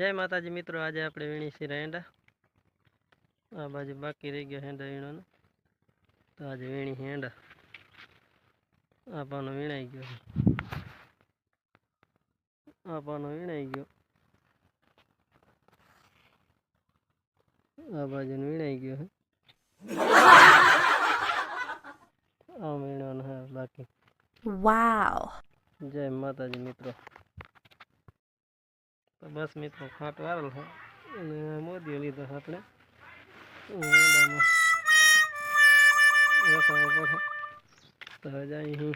જય માતાજી મિત્રો આજે આપણે વીણી છીએ રેંડા આ બાજુ બાકી રહી ગયા હેંડા વીણવાનું. તો આજે વીણી હેંડા. આ પાનો વીણાઈ ગયો. આ પાનો વીણાઈ ગયો. આ બાજુ વીણાઈ ગયો આ વીણવાનું હે બાકી. Wow. જય માતાજી મિત્રો. તો બસ મિત્રો, ખાટ વારેલ છે. અને મોદીઓ લીધો આપણે. તો હવે જાય હું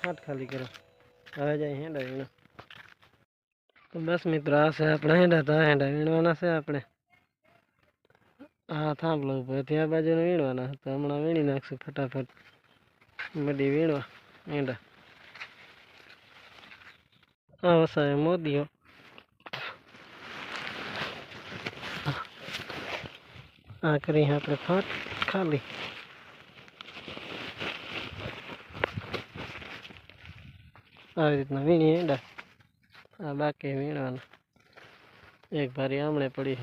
ખાટ ખાલી કરો. હવે હેંડા વીણો તો બસ મિત્રો, આ આપણે હેંડા તો હેંડા વીણવાના છે આપણે. હા થાંભલો ઉપર ત્યાં બાજુને વીણવાના તો હમણાં વીણી નાખશું ફટાફટ. બધી વીણવા હેંડા આ વસાવે મોદીઓ આ કરી આપણે ફાટ ખાલી આવી રીતના વીણી હેંડા આ બાકી વીણવાના એક ભારી આમણે પડી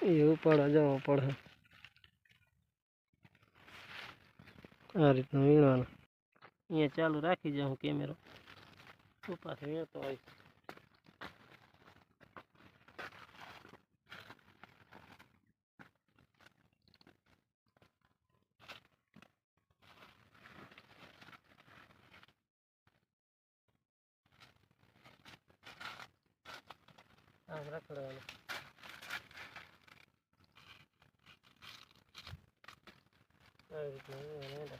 છે એ ઉપાડવા જવો પડે આ રીતનું વીણવાનું અહીંયા ચાલુ રાખી જાઉં કેમેરો Opa, tem meu toy. Ah, graças Đây, nó này đây.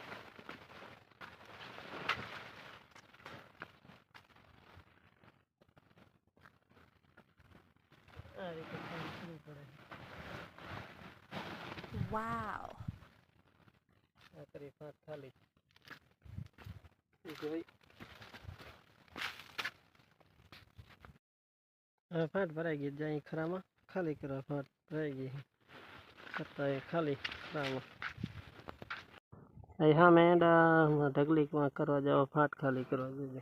આ રીતે પડે. વાવ. આ કરી ફાટ ખાલી જોઈ. હવે ફાટ ભરાઈ ગઈ જાય ખરામાં. ખાલી કરવા ફાટ ભરાઈ ગઈ છતાં એ ખાલી ખરામાં. હા મેં ઢગલીકમાં કરવા જાવ ફાટ ખાલી કરવા જજો.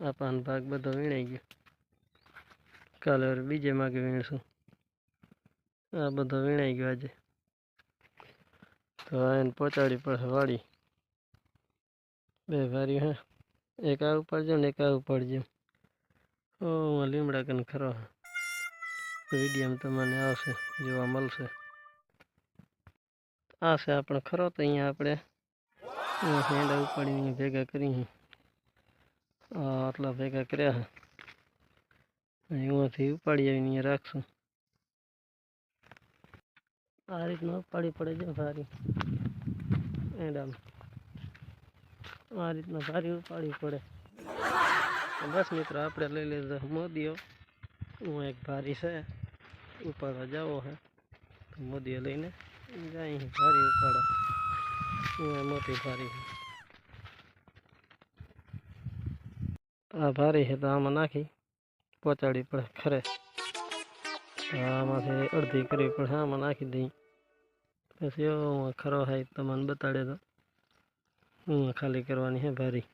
આ પાન ભાગ બધો વીણાઈ ગયો. કાલે હવે બીજે માગે વીણશું. આ બધો વીણાઈ ગયો આજે. તો આ એને પહોંચાડી પડશે વાળી. બે ભારી હા. એક આ ઉપાડજો ને એક આ ઉપાડજો. ઓ લીમડા કને ખરો. વિડીયોમાં તમને આવશે, જોવા મળશે. આ છે આપણે ખરો તો અહીંયા આપણે હેંડા ઉપાડીને ભેગા કરી આટલા ભેગા કર્યા અહીંયાથી ઉપાડી આવીને રાખશું. આ રીતના ઉપાડી પડે છે ભારી. એડામ. આ રીતના ભારી ઉપાડી પડે. બસ મિત્રો, આપણે લઈ લીધો મોદીઓ. હું એક ભારી છે. ઉપાડવા જાવો હે. મોદીઓ લઈને જાય ભારી ઉપાડો હું મોટી ભારી આ ભારી છે તો આમાં નાખી, પહોંચાડી પડે ખરે. આમાંથી અડધી કરવી પડે આમાં નાખી દઈ. પછી ખરો હાઈ તમને બતાડે તો. ખાલી કરવાની છે ભારી.